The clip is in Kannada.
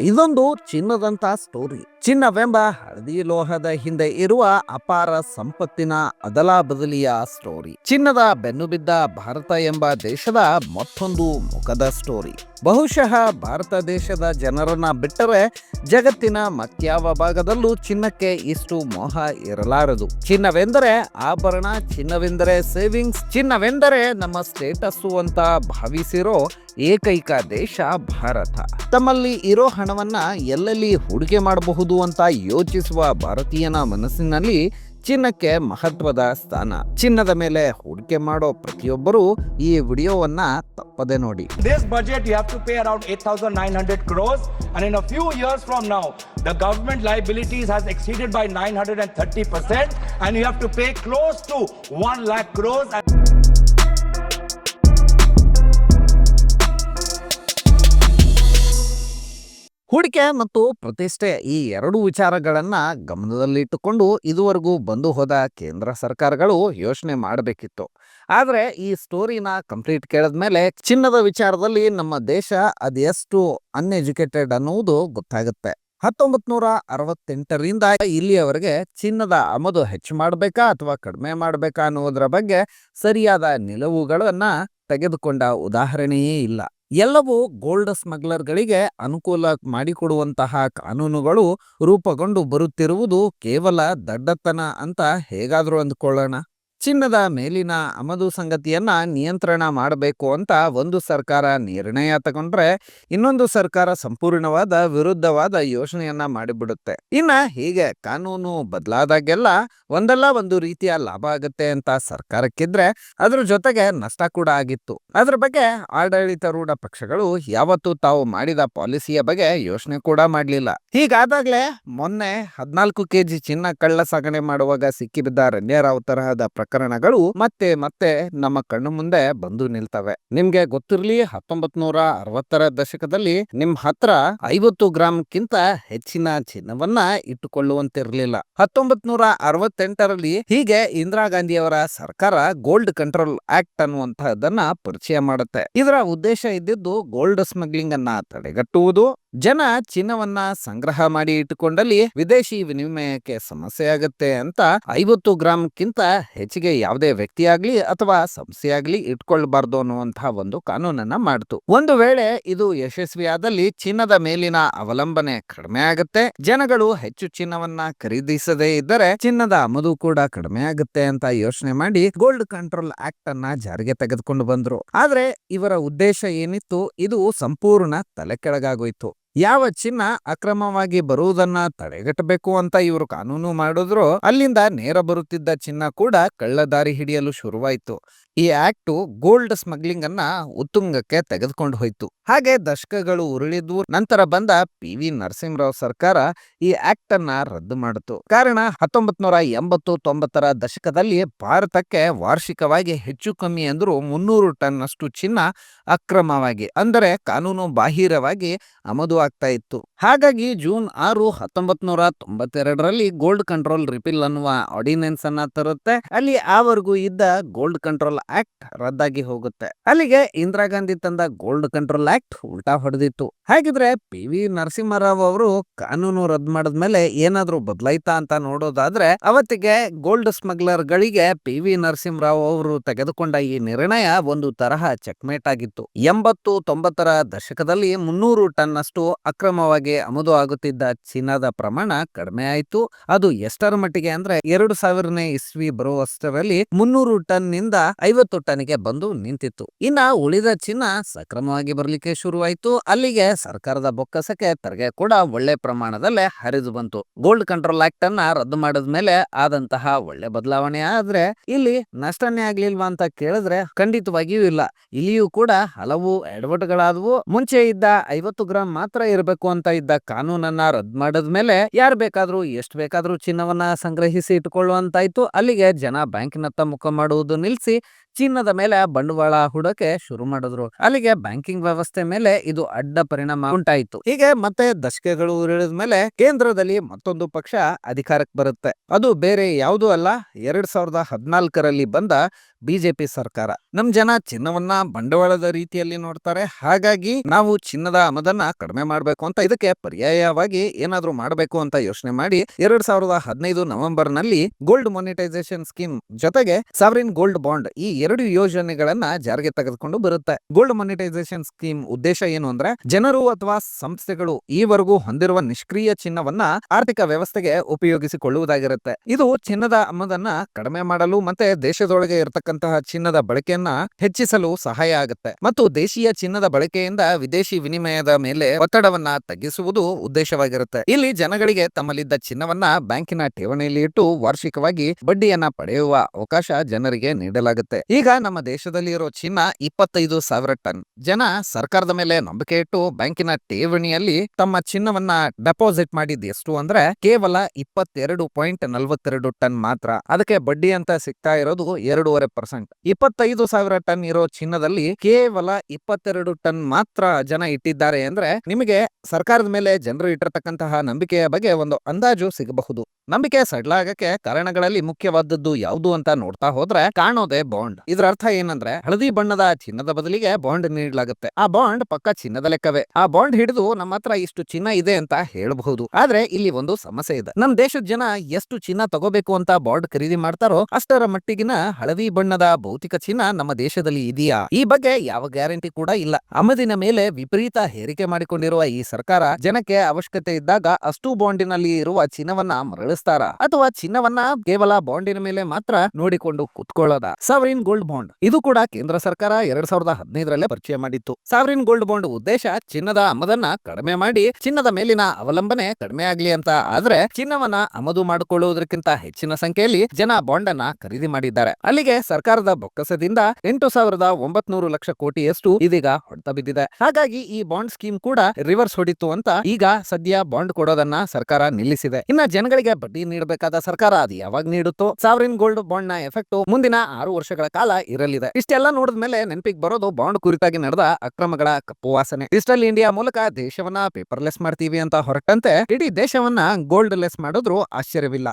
ಇದೊಂದು ಚಿನ್ನದಂತ ಸ್ಟೋರಿ ಚಿನ್ನವೆಂಬ ಹಳದಿ ಲೋಹದ ಹಿಂದೆ ಇರುವ ಅಪಾರ ಸಂಪತ್ತಿನ ಅದಲಾ ಬದಲಿಯ ಸ್ಟೋರಿ ಚಿನ್ನದ ಬೆನ್ನು ಬಿದ್ದ ಭಾರತ ಎಂಬ ದೇಶದ ಮತ್ತೊಂದು ಮುಖದ ಸ್ಟೋರಿ ಬಹುಶಃ ಭಾರತ ದೇಶದ ಜನರನ್ನ ಬಿಟ್ಟರೆ ಜಗತ್ತಿನ ಮತ್ಯಾವ ಭಾಗದಲ್ಲೂ ಚಿನ್ನಕ್ಕೆ ಇಷ್ಟು ಮೋಹ ಇರಲಾರದು. ಚಿನ್ನವೆಂದರೆ ಆಭರಣ, ಚಿನ್ನವೆಂದರೆ ಸೇವಿಂಗ್ಸ್ ಚಿನ್ನವೆಂದರೆ ನಮ್ಮ ಸ್ಟೇಟಸ್ಸು ಅಂತ ಭಾವಿಸಿರೋ ಏಕೈಕ ದೇಶ ಭಾರತ. ತಮ್ಮಲ್ಲಿ ಇರೋ ಹಣವನ್ನ ಎಲ್ಲೆಲ್ಲಿ ಹೂಡಿಕೆ ಮಾಡಬಹುದು? ಅಂತ ಯೋಚಿಸುವ ಭಾರತೀಯನ ಮನಸ್ಸಿನಲ್ಲಿ ಚಿನ್ನಕ್ಕೆ ಮಹತ್ವದ ಸ್ಥಾನ ಚಿನ್ನದ ಮೇಲೆ ಹೂಡಿಕೆ ಮಾಡೋ ಪ್ರತಿಯೊಬ್ಬರು ಈ ವಿಡಿಯೋವನ್ನ ತಪ್ಪದೆ ನೋಡಿ this budget you have to pay around 8,900 crores and in a few years from now the government liabilities has exceeded by 930 percent, and you have to pay close to 1 lakh crores. ಹೂಡಿಕೆ ಮತ್ತು ಪ್ರತಿಷ್ಠೆ ಈ ಎರಡು ವಿಚಾರಗಳನ್ನು ಗಮನದಲ್ಲಿಟ್ಟುಕೊಂಡು ಇದುವರೆಗೂ ಬಂದು ಹೋದ ಕೇಂದ್ರ ಸರ್ಕಾರಗಳು ಯೋಚನೆ ಮಾಡಬೇಕಿತ್ತು. ಆದರೆ ಈ ಸ್ಟೋರಿನ ಕಂಪ್ಲೀಟ್ ಕೇಳಿದ ಮೇಲೆ ಚಿನ್ನದ ವಿಚಾರದಲ್ಲಿ ನಮ್ಮ ದೇಶ ಅದೆಷ್ಟು ಅನ್ಎಜುಕೇಟೆಡ್ ಅನ್ನುವುದು ಗೊತ್ತಾಗುತ್ತೆ. ಹತ್ತೊಂಬತ್ ನೂರ ಅರವತ್ತೆಂಟರಿಂದ ಇಲ್ಲಿಯವರೆಗೆ ಚಿನ್ನದ ಆಮದು ಹೆಚ್ಚು ಮಾಡಬೇಕಾ ಅಥವಾ ಕಡಿಮೆ ಮಾಡಬೇಕಾ ಅನ್ನುವುದರ ಬಗ್ಗೆ ಸರಿಯಾದ ನಿಲುವುಗಳನ್ನು ತೆಗೆದುಕೊಂಡ ಉದಾಹರಣೆಯೇ ಇಲ್ಲ. ಎಲ್ಲವೂ ಗೋಲ್ಡ್ ಸ್ಮಗ್ಲರ್ಗಳಿಗೆ ಅನುಕೂಲ ಮಾಡಿಕೊಡುವಂತಹ ಕಾನೂನುಗಳು ರೂಪುಗೊಂಡು ಬರುತ್ತಿರುವುದು ಕೇವಲ ದಡ್ಡತನ ಅಂತ ಹೇಗಾದರೂ ಅಂದ್ಕೊಳ್ಳೋಣ. ಚಿನ್ನದ ಮೇಲಿನ ಆಮದು ಸಂಗತಿಯನ್ನ ನಿಯಂತ್ರಣ ಮಾಡಬೇಕು ಅಂತ ಒಂದು ಸರ್ಕಾರ ನಿರ್ಣಯ ತಗೊಂಡ್ರೆ ಇನ್ನೊಂದು ಸರ್ಕಾರ ಸಂಪೂರ್ಣವಾದ ವಿರುದ್ಧವಾದ ಯೋಜನೆಯನ್ನ ಮಾಡಿಬಿಡುತ್ತೆ. ಇನ್ನ ಹೀಗೆ ಕಾನೂನು ಬದಲಾದಾಗೆಲ್ಲ ಒಂದಲ್ಲ ಒಂದು ರೀತಿಯ ಲಾಭ ಆಗುತ್ತೆ ಅಂತ ಸರ್ಕಾರಕ್ಕಿದ್ರೆ ಅದ್ರ ಜೊತೆಗೆ ನಷ್ಟ ಕೂಡ ಆಗಿತ್ತು. ಅದ್ರ ಬಗ್ಗೆ ಆಡಳಿತಾರೂಢ ಪಕ್ಷಗಳು ಯಾವತ್ತೂ ತಾವು ಮಾಡಿದ ಪಾಲಿಸಿಯ ಬಗ್ಗೆ ಯೋಚನೆ ಕೂಡ ಮಾಡಲಿಲ್ಲ. ಹೀಗಾದಾಗ್ಲೇ ಮೊನ್ನೆ ಹದ್ನಾಲ್ಕು ಕೆಜಿ ಚಿನ್ನ ಕಳ್ಳ ಸಾಗಣೆ ಮಾಡುವಾಗ ಸಿಕ್ಕಿಬಿದ್ದ ರಣ್ಯರಾವ್ ತರಹದ ಪ್ರಕರಣಗಳು ಮತ್ತೆ ಮತ್ತೆ ನಮ್ಮ ಕಣ್ಣು ಮುಂದೆ ಬಂದು ನಿಲ್ತವೆ. ನಿಮ್ಗೆ ಗೊತ್ತಿರ್ಲಿ ಹತ್ತೊಂಬತ್ ನೂರ ಅರವತ್ತರ ದಶಕದಲ್ಲಿ ನಿಮ್ ಹತ್ರ ಐವತ್ತು ಗ್ರಾಮ್ಕ್ಕಿಂತ ಹೆಚ್ಚಿನ ಚಿನ್ನವನ್ನ ಇಟ್ಟುಕೊಳ್ಳುವಂತಿರ್ಲಿಲ್ಲ. ಹತ್ತೊಂಬತ್ ನೂರ ಅರವತ್ತೆಂಟರಲ್ಲಿ ಹೀಗೆ ಇಂದಿರಾ ಗಾಂಧಿಯವರ ಸರ್ಕಾರ ಗೋಲ್ಡ್ ಕಂಟ್ರೋಲ್ ಆಕ್ಟ್ ಅನ್ನುವಂತಹದನ್ನ ಪರಿಚಯ ಮಾಡುತ್ತೆ. ಇದರ ಉದ್ದೇಶ ಇದ್ದಿದ್ದು ಗೋಲ್ಡ್ ಸ್ಮಗ್ಲಿಂಗ್ ಅನ್ನ ತಡೆಗಟ್ಟುವುದು ಜನ ಚಿನ್ನವನ್ನ ಸಂಗ್ರಹ ಮಾಡಿ ಇಟ್ಟುಕೊಂಡಲ್ಲಿ ವಿದೇಶಿ ವಿನಿಮಯಕ್ಕೆ ಸಮಸ್ಯೆ ಆಗುತ್ತೆ ಅಂತ ಐವತ್ತು ಗ್ರಾಮ್ಕ್ಕಿಂತ ಹೆಚ್ಚಿಗೆ ಯಾವುದೇ ವ್ಯಕ್ತಿಯಾಗ್ಲಿ ಅಥವಾ ಸಂಸ್ಥೆಯಾಗ್ಲಿ ಇಟ್ಕೊಳ್ಬಾರ್ದು ಅನ್ನುವಂತಹ ಒಂದು ಕಾನೂನನ್ನ ಮಾಡ್ತು. ಒಂದು ವೇಳೆ ಇದು ಯಶಸ್ವಿಯಾದಲ್ಲಿ ಚಿನ್ನದ ಮೇಲಿನ ಅವಲಂಬನೆ ಕಡಿಮೆ ಆಗುತ್ತೆ, ಜನಗಳು ಹೆಚ್ಚು ಚಿನ್ನವನ್ನ ಖರೀದಿಸದೇ ಇದ್ದರೆ ಚಿನ್ನದ ಆಮದು ಕೂಡ ಕಡಿಮೆ ಆಗುತ್ತೆ ಅಂತ ಯೋಚನೆ ಮಾಡಿ ಗೋಲ್ಡ್ ಕಂಟ್ರೋಲ್ ಆಕ್ಟ್ ಅನ್ನ ಜಾರಿಗೆ ತೆಗೆದುಕೊಂಡು ಬಂದ್ರು. ಆದ್ರೆ ಇವರ ಉದ್ದೇಶ ಏನಿತ್ತು? ಇದು ಸಂಪೂರ್ಣ ತಲೆ ಕೆಳಗಾಗೋಯ್ತು ಯಾವ ಚಿನ್ನ ಅಕ್ರಮವಾಗಿ ಬರುವುದನ್ನ ತಡೆಗಟ್ಟಬೇಕು ಅಂತ ಇವರು ಕಾನೂನು ಮಾಡಿದ್ರು, ಅಲ್ಲಿಂದ ನೇರ ಬರುತ್ತಿದ್ದ ಚಿನ್ನ ಕೂಡ ಕಳ್ಳದಾರಿ ಹಿಡಿಯಲು ಶುರುವಾಯಿತು. ಈ ಆಕ್ಟು ಗೋಲ್ಡ್ ಸ್ಮಗ್ಲಿಂಗ್ ಅನ್ನ ಉತ್ತುಂಗಕ್ಕೆ ತೆಗೆದುಕೊಂಡು ಹೋಯ್ತು. ಹಾಗೆ ದಶಕಗಳು ಉರುಳಿದ್ವು ನಂತರ ಬಂದ ಪಿ ವಿ ನರಸಿಂಹರಾವ್ ಸರ್ಕಾರ ಈ ಆಕ್ಟ್ ಅನ್ನ ರದ್ದು ಮಾಡಿತು. ಕಾರಣ ಹತ್ತೊಂಬತ್ ನೂರ ಎಂಬತ್ತು ತೊಂಬತ್ತರ ದಶಕದಲ್ಲಿ ಭಾರತಕ್ಕೆ ವಾರ್ಷಿಕವಾಗಿ ಹೆಚ್ಚು ಕಮ್ಮಿ ಅಂದ್ರೂ ಮುನ್ನೂರು ಟನ್ ಅಷ್ಟು ಚಿನ್ನ ಅಕ್ರಮವಾಗಿ, ಅಂದರೆ ಕಾನೂನು ಬಾಹಿರವಾಗಿ ಆಮದು ಆಗ್ತಾ ಇತ್ತು. ಹಾಗಾಗಿ ಜೂನ್ ಆರು ಹತ್ತೊಂಬತ್ ನೂರ ತೊಂಬತ್ತೆರಡರಲ್ಲಿ ಗೋಲ್ಡ್ ಕಂಟ್ರೋಲ್ ರಿಪಿಲ್ ಅನ್ನುವ ಆರ್ಡಿನೆನ್ಸ್ ಅನ್ನ ತರುತ್ತೆ. ಅಲ್ಲಿ ಆವರೆಗೂ ಇದ್ದ ಗೋಲ್ಡ್ ಕಂಟ್ರೋಲ್ ಆಕ್ಟ್ ರದ್ದಾಗಿ ಹೋಗುತ್ತೆ. ಅಲ್ಲಿಗೆ ಇಂದಿರಾ ಗಾಂಧಿ ತಂದ ಗೋಲ್ಡ್ ಕಂಟ್ರೋಲ್ ಆಕ್ಟ್ ಉಲ್ಟಾ ಹೊಡೆದಿತ್ತು. ಹಾಗಿದ್ರೆ ಪಿ ವಿ ನರಸಿಂಹರಾವ್ ಅವರು ಕಾನೂನು ರದ್ದು ಮಾಡಿದ್ಮೇಲೆ ಏನಾದ್ರೂ ಬದಲಾಯ್ತಾ ಅಂತ ನೋಡೋದಾದ್ರೆ ಅವತ್ತಿಗೆ ಗೋಲ್ಡ್ ಸ್ಮಗ್ಲರ್ ಗಳಿಗೆ ಪಿ ವಿ ನರಸಿಂಹರಾವ್ ಅವರು ತೆಗೆದುಕೊಂಡ ಈ ನಿರ್ಣಯ ಒಂದು ತರಹ ಚೆಕ್ಮೇಟ್ ಆಗಿತ್ತು. ಎಂಬತ್ತು ತೊಂಬತ್ತರ ದಶಕದಲ್ಲಿ ಮುನ್ನೂರು ಟನ್ ಅಷ್ಟು ಅಕ್ರಮವಾಗಿ ಆಮದು ಆಗುತ್ತಿದ್ದ ಚೀನಾದ ಪ್ರಮಾಣ ಕಡಿಮೆ ಆಯಿತು. ಅದು ಎಷ್ಟರ ಮಟ್ಟಿಗೆ ಅಂದ್ರೆ ಎರಡು ಸಾವಿರನೇ ಇಸ್ವಿ ಬರುವಷ್ಟರಲ್ಲಿ ಮುನ್ನೂರು ಟನ್ನಿಂದ ಐವತ್ತು ಟನ್ಗೆ ಬಂದು ನಿಂತಿತ್ತು. ಇನ್ನ ಉಳಿದ ಚಿನ್ನ ಸಕ್ರಮವಾಗಿ ಬರಲಿಕ್ಕೆ ಶುರುವಾಯಿತು. ಅಲ್ಲಿಗೆ ಸರ್ಕಾರದ ಬೊಕ್ಕಸಕ್ಕೆ ತೆರಿಗೆ ಕೂಡ ಒಳ್ಳೆ ಪ್ರಮಾಣದಲ್ಲೇ ಹರಿದು ಬಂತು. ಗೋಲ್ಡ್ ಕಂಟ್ರೋಲ್ ಆಕ್ಟ್ ಅನ್ನ ರದ್ದು ಮಾಡಿದ ಮೇಲೆ ಆದಂತಹ ಒಳ್ಳೆ ಬದಲಾವಣೆ ಆದ್ರೆ ಇಲ್ಲಿ ನಷ್ಟನೇ ಆಗ್ಲಿಲ್ವಾ ಅಂತ ಕೇಳಿದ್ರೆ ಖಂಡಿತವಾಗಿಯೂ ಇಲ್ಲ. ಇಲ್ಲಿಯೂ ಕೂಡ ಹಲವು ಎಡವಟುಗಳಾದವು. ಮುಂಚೆ ಇದ್ದ ಐವತ್ತು ಗ್ರಾಂ ಮಾತ್ರ ಇರಬೇಕು ಅಂತ ಇದ್ದ ಕಾನೂನನ್ನ ರದ್ದು ಮಾಡಿದ್ಮೇಲೆ ಯಾರು ಬೇಕಾದ್ರೂ, ಎಷ್ಟು ಬೇಕಾದ್ರೂ ಚಿನ್ನವನ್ನ ಸಂಗ್ರಹಿಸಿ ಇಟ್ಕೊಳ್ಳುವಂತಾಯ್ತು ಅಲ್ಲಿಗೆ ಜನ ಬ್ಯಾಂಕಿನತ್ತ ಮುಖ ಮಾಡುವುದು ನಿಲ್ಲಿಸಿ ಚಿನ್ನದ ಮೇಲೆ ಬಂಡವಾಳ ಹೂಡಕ್ಕೆ ಶುರು ಮಾಡಿದ್ರು. ಅಲ್ಲಿಗೆ ಬ್ಯಾಂಕಿಂಗ್ ವ್ಯವಸ್ಥೆ ಮೇಲೆ ಇದು ಅಡ್ಡ ಪರಿಣಾಮ ಉಂಟಾಯಿತು. ಹೀಗೆ ಮತ್ತೆ ದಶಕಗಳು ಉರುಳಿದ ಮೇಲೆ ಕೇಂದ್ರದಲ್ಲಿ ಮತ್ತೊಂದು ಪಕ್ಷ ಅಧಿಕಾರಕ್ಕೆ ಬರುತ್ತೆ. ಅದು ಬೇರೆ ಯಾವುದೂ ಅಲ್ಲ. ಎರಡ್ ಸಾವಿರದ ಹದಿನಾಲ್ಕರಲ್ಲಿ ಬಂದ ಬಿಜೆಪಿ ಸರ್ಕಾರ. ನಮ್ ಜನ ಚಿನ್ನವನ್ನ ಬಂಡವಾಳದ ರೀತಿಯಲ್ಲಿ ನೋಡ್ತಾರೆ. ಹಾಗಾಗಿ ನಾವು ಚಿನ್ನದ ಆಮದನ್ನ ಕಡಿಮೆ ಮಾಡಬೇಕು ಅಂತ ಇದಕ್ಕೆ ಪರ್ಯಾಯವಾಗಿ ಏನಾದ್ರೂ ಮಾಡಬೇಕು ಅಂತ ಯೋಚನೆ ಮಾಡಿ ಎರಡ್ ಸಾವಿರದ ಹದಿನೈದು ನವೆಂಬರ್ನಲ್ಲಿ ಗೋಲ್ಡ್ ಮೊನಿಟೈಸೇಷನ್ ಸ್ಕೀಮ್ ಜೊತೆಗೆ ಸಾವರಿನ್ ಗೋಲ್ಡ್ ಬಾಂಡ್ ಈ ಎರಡು ಯೋಜನೆಗಳನ್ನ ಜಾರಿಗೆ ತೆಗೆದುಕೊಂಡು ಬರುತ್ತೆ. ಗೋಲ್ಡ್ ಮಾನಿಟೈಸೇಷನ್ ಸ್ಕೀಮ್ ಉದ್ದೇಶ ಏನು ಅಂದ್ರೆ, ಜನರು ಅಥವಾ ಸಂಸ್ಥೆಗಳು ಈವರೆಗೂ ಹೊಂದಿರುವ ನಿಷ್ಕ್ರಿಯ ಚಿನ್ನವನ್ನ ಆರ್ಥಿಕ ವ್ಯವಸ್ಥೆಗೆ ಉಪಯೋಗಿಸಿಕೊಳ್ಳುವುದಾಗಿರುತ್ತೆ. ಇದು ಚಿನ್ನದ ಆಮದನ್ನ ಕಡಿಮೆ ಮಾಡಲು ಮತ್ತೆ ದೇಶದೊಳಗೆ ಇರತಕ್ಕಂತಹ ಚಿನ್ನದ ಬಳಕೆಯನ್ನ ಹೆಚ್ಚಿಸಲು ಸಹಾಯ ಆಗುತ್ತೆ. ಮತ್ತು ದೇಶೀಯ ಚಿನ್ನದ ಬಳಕೆಯಿಂದ ವಿದೇಶಿ ವಿನಿಮಯದ ಮೇಲೆ ಒತ್ತಡವನ್ನ ತಗ್ಗಿಸುವುದು ಉದ್ದೇಶವಾಗಿರುತ್ತೆ. ಇಲ್ಲಿ ಜನಗಳಿಗೆ ತಮ್ಮಲ್ಲಿದ್ದ ಚಿನ್ನವನ್ನ ಬ್ಯಾಂಕಿನ ಠೇವಣಿಯಲ್ಲಿ ಇಟ್ಟು ವಾರ್ಷಿಕವಾಗಿ ಬಡ್ಡಿಯನ್ನ ಪಡೆಯುವ ಅವಕಾಶ ಜನರಿಗೆ ನೀಡಲಾಗುತ್ತೆ. ಈಗ ನಮ್ಮ ದೇಶದಲ್ಲಿ ಇರೋ ಚಿನ್ನ ಇಪ್ಪತ್ತೈದು ಸಾವಿರ ಟನ್. ಜನ ಸರ್ಕಾರದ ಮೇಲೆ ನಂಬಿಕೆ ಇಟ್ಟು ಬ್ಯಾಂಕಿನ ಠೇವಣಿಯಲ್ಲಿ ತಮ್ಮ ಚಿನ್ನವನ್ನ ಡೆಪಾಸಿಟ್ ಮಾಡಿದ್ ಎಷ್ಟು ಅಂದ್ರೆ ಕೇವಲ ಇಪ್ಪತ್ತೆರಡು ಪಾಯಿಂಟ್ ನಲ್ವತ್ತೆರಡು ಟನ್ ಮಾತ್ರ. ಅದಕ್ಕೆ ಬಡ್ಡಿ ಅಂತ ಸಿಗ್ತಾ ಇರೋದು ಎರಡೂವರೆ ಪರ್ಸೆಂಟ್. ಇಪ್ಪತ್ತೈದು ಸಾವಿರ ಟನ್ ಇರೋ ಚಿನ್ನದಲ್ಲಿ ಕೇವಲ ಇಪ್ಪತ್ತೆರಡು ಟನ್ ಮಾತ್ರ ಜನ ಇಟ್ಟಿದ್ದಾರೆ ಅಂದ್ರೆ ನಿಮಗೆ ಸರ್ಕಾರದ ಮೇಲೆ ಜನರು ಇಟ್ಟಿರತಕ್ಕಂತಹ ನಂಬಿಕೆಯ ಬಗ್ಗೆ ಒಂದು ಅಂದಾಜು ಸಿಗಬಹುದು. ನಂಬಿಕೆ ಸಡ್ಲಾಗಕ್ಕೆ ಕಾರಣಗಳಲ್ಲಿ ಮುಖ್ಯವಾದದ್ದು ಯಾವುದು ಅಂತ ನೋಡ್ತಾ ಹೋದ್ರೆ ಕಾಣೋದೇ ಬಾಂಡ್. ಇದ್ರ ಅರ್ಥ ಏನಂದ್ರೆ ಹಳದಿ ಬಣ್ಣದ ಚಿನ್ನದ ಬದಲಿಗೆ ಬಾಂಡ್ ನೀಡಲಾಗುತ್ತೆ. ಆ ಬಾಂಡ್ ಪಕ್ಕ ಚಿನ್ನದ ಲೆಕ್ಕವೇ. ಆ ಬಾಂಡ್ ಹಿಡಿದು ನಮ್ಮ ಹತ್ರ ಇಷ್ಟು ಚಿನ್ನ ಇದೆ ಅಂತ ಹೇಳಬಹುದು. ಆದ್ರೆ ಇಲ್ಲಿ ಒಂದು ಸಮಸ್ಯೆ ಇದೆ. ನಮ್ಮ ದೇಶದ ಜನ ಎಷ್ಟು ಚಿನ್ನ ತಗೋಬೇಕು ಅಂತ ಬಾಂಡ್ ಖರೀದಿ ಮಾಡ್ತಾರೋ ಅಷ್ಟರ ಮಟ್ಟಿಗಿನ ಹಳದಿ ಬಣ್ಣದ ಭೌತಿಕ ಚಿನ್ನ ನಮ್ಮ ದೇಶದಲ್ಲಿ ಇದೆಯಾ? ಈ ಬಗ್ಗೆ ಯಾವ ಗ್ಯಾರಂಟಿ ಕೂಡ ಇಲ್ಲ. ಆಮದಿನ ಮೇಲೆ ವಿಪರೀತ ಹೇರಿಕೆ ಮಾಡಿಕೊಂಡಿರುವ ಈ ಸರ್ಕಾರ ಜನಕ್ಕೆ ಅವಶ್ಯಕತೆ ಇದ್ದಾಗ ಅಷ್ಟು ಬಾಂಡಿನಲ್ಲಿ ಇರುವ ಚಿನ್ನವನ್ನ ಮರಳಿಸ್ತಾರ? ಅಥವಾ ಚಿನ್ನವನ್ನ ಕೇವಲ ಬಾಂಡಿನ ಮೇಲೆ ಮಾತ್ರ ನೋಡಿಕೊಂಡು ಕುತ್ಕೊಳ್ಳೋದ? Sovereign gold bond. ಇದು ಕೂಡ ಕೇಂದ್ರ ಸರ್ಕಾರ ಎರಡ್ ಸಾವಿರದ ಹದಿನೈದರಲ್ಲೇ ಪರಿಚಯ ಮಾಡಿತ್ತು. ಸಾವರಿನ್ ಗೋಲ್ಡ್ ಬಾಂಡ್ ಉದ್ದೇಶ ಚಿನ್ನದ ಆಮದನ್ನ ಕಡಿಮೆ ಮಾಡಿ, ಚಿನ್ನದ ಮೇಲಿನ ಅವಲಂಬನೆ ಕಡಿಮೆ ಆಗ್ಲಿ ಅಂತ ಆದ್ರೆ ಚಿನ್ನವನ್ನ ಆಮದು ಮಾಡಿಕೊಳ್ಳುವುದಕ್ಕಿಂತ ಹೆಚ್ಚಿನ ಸಂಖ್ಯೆಯಲ್ಲಿ ಜನ ಬಾಂಡ್ ಅನ್ನ ಖರೀದಿ ಮಾಡಿದ್ದಾರೆ. ಅಲ್ಲಿಗೆ ಸರ್ಕಾರದ ಬೊಕ್ಕಸದಿಂದ ಎಂಟು ಸಾವಿರದ ಒಂಬತ್ನೂರು ಲಕ್ಷ ಕೋಟಿಯಷ್ಟು ಇದೀಗ ಹೊಡೆತ ಬಿದ್ದಿದೆ. ಹಾಗಾಗಿ ಈ ಬಾಂಡ್ ಸ್ಕೀಮ್ ಕೂಡ ರಿವರ್ಸ್ ಹೊಡಿತು ಅಂತ ಈಗ ಸದ್ಯ ಬಾಂಡ್ ಕೊಡೋದನ್ನ ಸರ್ಕಾರ ನಿಲ್ಲಿಸಿದೆ. ಇನ್ನ ಜನಗಳಿಗೆ ಬಡ್ಡಿ ನೀಡಬೇಕಾದ ಸರ್ಕಾರ ಅದು ಯಾವಾಗ ನೀಡುತ್ತೋ, ಸಾವರಿನ್ ಗೋಲ್ಡ್ ಬಾಂಡ್ನ ಎಫೆಕ್ಟ್ ಮುಂದಿನ ಆರು ವರ್ಷಗಳ ಕಾಲ ಇರಲಿದೆ. ಇಷ್ಟೆಲ್ಲ ನೋಡಿದ ಮೇಲೆ ನೆನಪಿಗೆ ಬರೋದು ಬಾಂಡ್ ಕುರಿತಾಗಿ ನಡೆದ ಅಕ್ರಮಗಳ ಕಪ್ಪು ವಾಸನೆ ಡಿಜಿಟಲ್ ಇಂಡಿಯಾ ಮೂಲಕ ದೇಶವನ್ನ ಪೇಪರ್ಲೆಸ್ ಮಾಡ್ತೀವಿ ಅಂತ ಹೊರಟಂತೆ ಇಡೀ ದೇಶವನ್ನ ಗೋಲ್ಡ್ ಲೆಸ್ ಮಾಡಿದ್ರು ಆಶ್ಚರ್ಯವಿಲ್ಲ.